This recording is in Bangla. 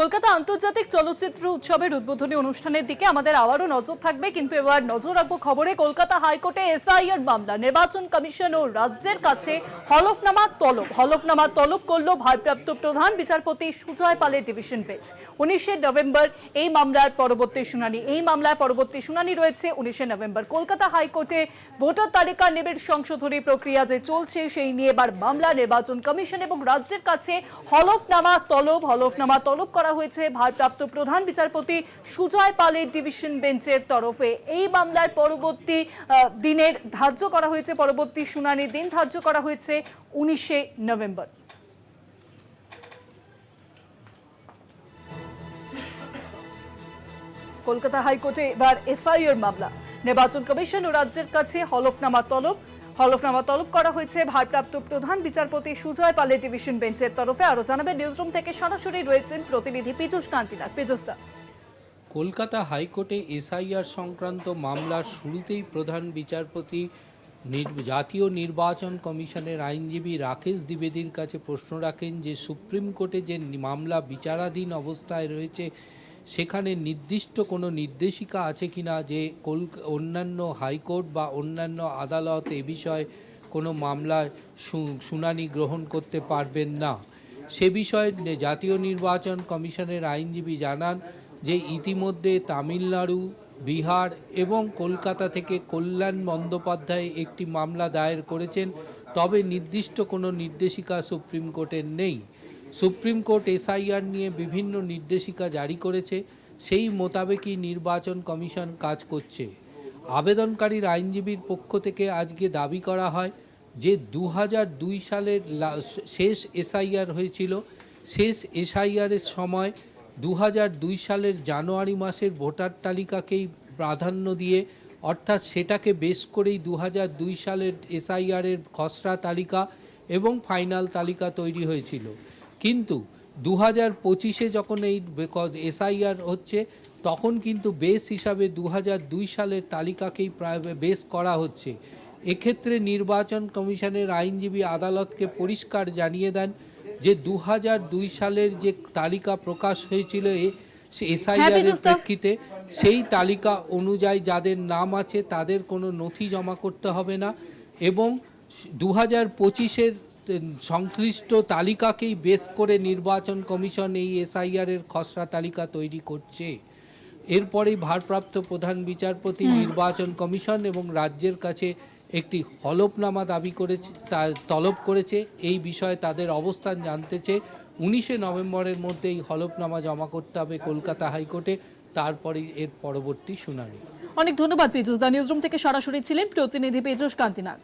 কলকাতা আন্তর্জাতিক চলচ্চিত্র উৎসবের উদ্বোধনী অনুষ্ঠানের দিকে আমাদের আবারও নজর থাকবে, কিন্তু এবার নজর রাখব খবরে কলকাতা হাইকোর্টে এসআইআর মামলা। নির্বাচন কমিশন ও রাজ্যের কাছে হলফনামা তলব। হলফনামা তলব করল ভারপ্রাপ্ত প্রধান বিচারপতি সুজয় পালের ডিভিশন বেঞ্চ। উনিশে নভেম্বর এই মামলার পরবর্তী শুনানি। এই মামলার পরবর্তী শুনানি রয়েছে উনিশে নভেম্বর। কলকাতা হাইকোর্টে ভোটার তালিকা নিবিড় সংশোধনী প্রক্রিয়া যে চলছে, সেই নিয়ে এবার মামলা। নির্বাচন কমিশন এবং রাজ্যের কাছে হলফনামা তলব। হলফনামা তলব করা হয়েছে ভারপ্রাপ্ত প্রধান বিচারপতি সুজয় পালের ডিভিশন বেঞ্চের তরফে। এই মামলার পরবর্তী দিনের ধার্য করা হয়েছে, পরবর্তী শুনানির দিন ধার্য করা হয়েছে উনিশে নভেম্বর। কলকাতা হাইকোর্টে এবার এফআইআর মামলা। নির্বাচন কমিশন ও রাজ্যের কাছে হলফনামা তলব। হলফনামা তলব করা হয়েছে ভারপ্রাপ্ত প্রধান বিচারপতি সুজয় পালের ডিভিশন বেঞ্চের তরফে। আরও জানাবেন নিউজরুম থেকে সরাসরি রয়েছেন প্রতিনিধি পীযুষ কান্তিনাথ পীযুষদা কলকাতা হাইকোর্টে এসআইআর সংক্রান্ত মামলার শুরুতেই প্রধান বিচারপতি জাতীয় নির্বাচন কমিশনের আইনজীবী রাকেশ দ্বিবেদীর কাছে প্রশ্ন রাখেন যে, সুপ্রিম কোর্টে যে মামলা বিচারাধীন অবস্থায় রয়েছে সেখানে নির্দিষ্ট কোনো নির্দেশিকা আছে কিনা যে কল অন্যান্য হাইকোর্ট বা অন্যান্য আদালত এ বিষয়ে কোনো মামলায় শুনানি গ্রহণ করতে পারবেন না? সে বিষয়ে জাতীয় নির্বাচন কমিশনের আইনজীবী জানান যে ইতিমধ্যে তামিলনাড়ু, বিহার এবং কলকাতা থেকে কল্যাণ বন্দ্যোপাধ্যায় একটি মামলা দায়ের করেছেন, তবে নির্দিষ্ট কোনো নির্দেশিকা সুপ্রিম কোর্টের নেই। সুপ্রিম কোর্ট এসআইআর নিয়ে বিভিন্ন নির্দেশিকা জারি করেছে, সেই মোতাবেকই নির্বাচন কমিশন কাজ করছে। আবেদনকারীর আইনজীবীর পক্ষ থেকে আজকে দাবি করা হয় যে দু সালের শেষ এসআইআর হয়েছিল। শেষ এসআইআরের সময় দু সালের জানুয়ারি মাসের ভোটার তালিকাকেই প্রাধান্য দিয়ে, অর্থাৎ সেটাকে বেশ করেই দু সালের এসআইআরের খসড়া তালিকা এবং ফাইনাল তালিকা তৈরি হয়েছিল। কিন্তু দু হাজার পঁচিশে যখন এই এসআইআর হচ্ছে তখন কিন্তু বেস হিসাবে দু হাজার দুই সালের তালিকাকেই প্রায় বেস করা হচ্ছে এক্ষেত্রে নির্বাচন কমিশনের আইনজীবী আদালতকে পরিষ্কার জানিয়ে দেন যে দু হাজার দুই সালের যে তালিকা প্রকাশ হয়েছিল এসআইআর এর বিরুদ্ধা। প্রেক্ষিতে সেই তালিকা অনুযায়ী যাদের নাম আছে তাদের কোনো নথি জমা করতে হবে না এবং দু হাজার পঁচিশের সংশ্লিষ্ট তালিকাকেই বেস করে নির্বাচন কমিশন এই এসআইআর এর খসড়া তালিকা তৈরি করছে। এরপরেই ভারপ্রাপ্ত প্রধান বিচারপতি নির্বাচন কমিশন এবং রাজ্যের কাছে একটি হলফনামা দাবি করেছে তা তলব করেছে। এই বিষয়ে তাদের অবস্থান জানতেছে। উনিশে নভেম্বরের মধ্যে এই হলফনামা জমা করতে হবে কলকাতা হাইকোর্টে। তারপরেই এর পরবর্তী শুনানি। অনেক ধন্যবাদ পীযুষ দা নিউজরুম থেকে সরাসরি ছিলেন প্রতিনিধি পীযুষ কান্তিনাথ